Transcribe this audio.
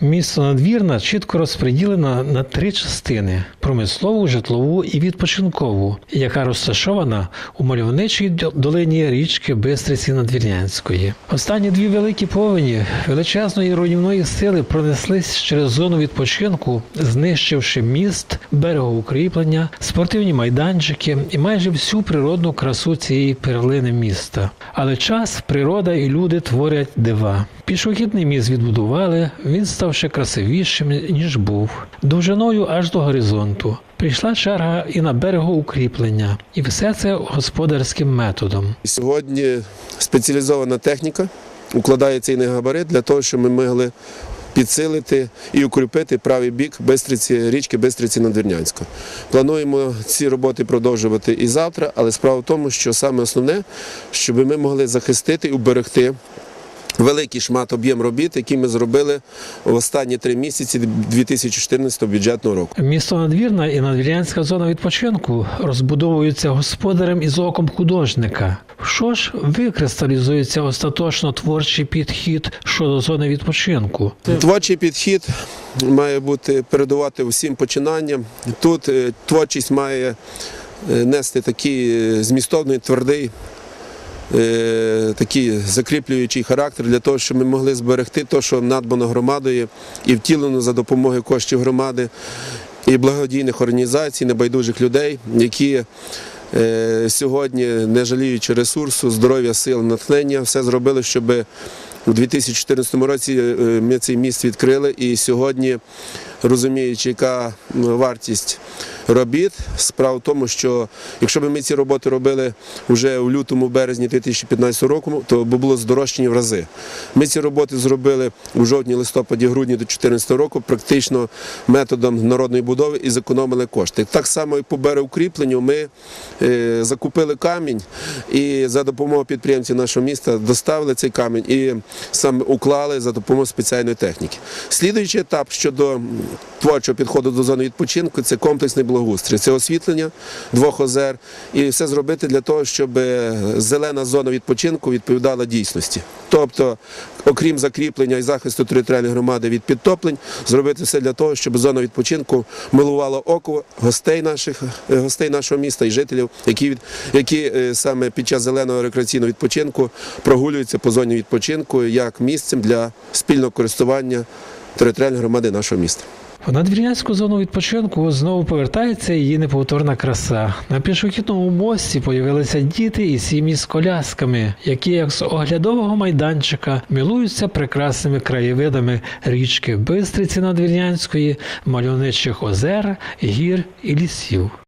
Місто Надвірна чітко розподілено на три частини: промислову, житлову і відпочинкову, яка розташована у мальовничій долині річки Бистриці Надвірнянської. Останні дві великі повені величезної руйнівної сили пронеслись через зону відпочинку, знищивши міст, берегоукріплення, спортивні майданчики і майже всю природну красу цієї перлини міста. Але час, природа і люди творять дива. Пішохідний міст відбудували, він став ще красивішим, ніж був, довжиною аж до горизонту. Прийшла черга і на берегоукріплення, і все це господарським методом. Сьогодні спеціалізована техніка укладає цей негабарит для того, щоб ми могли підсилити і укріпити правий бік Бистриці, річки Бистриці Надвірнянська. Плануємо ці роботи продовжувати і завтра, але справа в тому, що саме основне, щоб ми могли захистити і уберегти. Великий шмат об'єм робіт, який ми зробили в останні три місяці 2014 бюджетного року. Місто Надвірна і надвірнянська зона відпочинку розбудовуються господарем із оком художника. Що ж викристалізується остаточно творчий підхід щодо зони відпочинку? Творчий підхід має бути передувати усім починанням. Тут е, творчість має е, нести такий е, змістовний, твердий, такий закріплюючий характер для того, щоб ми могли зберегти те, що надбано громадою і втілено за допомогою коштів громади і благодійних організацій, небайдужих людей, які е, сьогодні, не жаліючи ресурсу, здоров'я, сил, натхнення, все зробили, щоб у 2014 році е, ми цей міст відкрили. І сьогодні, розуміючи, яка вартість робіт, справа в тому, що якщо б ми ці роботи робили вже у лютому, березні 2015 року, то б було здорожчання в рази. Ми ці роботи зробили у жовтні, листопаді, грудні до 2014 року, практично методом народної будови і зекономили кошти. Так само і по береукріпленню ми е, закупили камінь і за допомогою підприємців нашого міста доставили цей камінь і саме уклали за допомогою спеціальної техніки. Слідуючий етап щодо творчого підходу до зони відпочинку це комплексний благоустрій, це освітлення двох озер і все зробити для того, щоб е, зелена зона відпочинку відповідала дійсності. Тобто, окрім закріплення і захисту територіальної громади від підтоплень, зробити все для того, щоб зона відпочинку милувала око гостей наших е, гостей нашого міста і жителів, які які е, саме під час зеленого рекреаційного відпочинку прогулюються по зоні відпочинку як місцем для спільного користування територіальної громади нашого міста. В надвірнянську зону відпочинку знову повертається її неповторна краса. На пішохідному мості появилися діти і сім'ї з колясками, які як з оглядового майданчика милуються прекрасними краєвидами річки Бистриці Надвірнянської, мальовничих озер, гір і лісів.